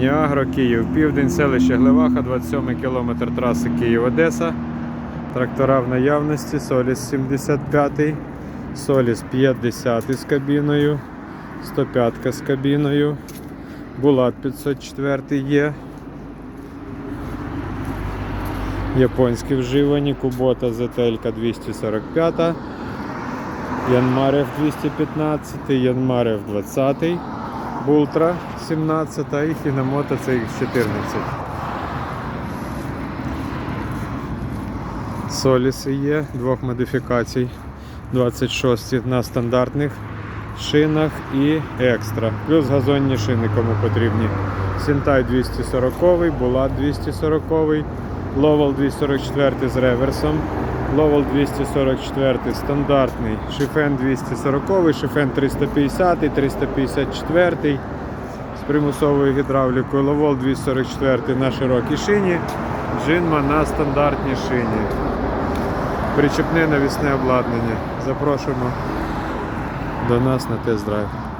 Ніагро, Київ, Південь, селище Глеваха, 27 кілометр траси Київ-Одеса. Трактора в наявності, Соліс 75, Соліс 50 з кабіною, 105 з кабіною, Булат 504 є. Японські вживані, Кубота ZL 245, Янмарев 215, Янмарев 20, Бултра 17 і Хінамото CX14. Соліси є двох модифікацій. 26 на стандартних шинах і екстра. Плюс газонні шини кому потрібні. Сінтай 240, Булат 240, Ловел 244 з реверсом. Ловел 244 стандартний, Шифен 240, Шифен 350, 354 з примусовою гідравлікою, Ловол 244 на широкій шині, Джинма на стандартній шині. Причепне навісне обладнання. Запрошуємо до нас на тест-драйв.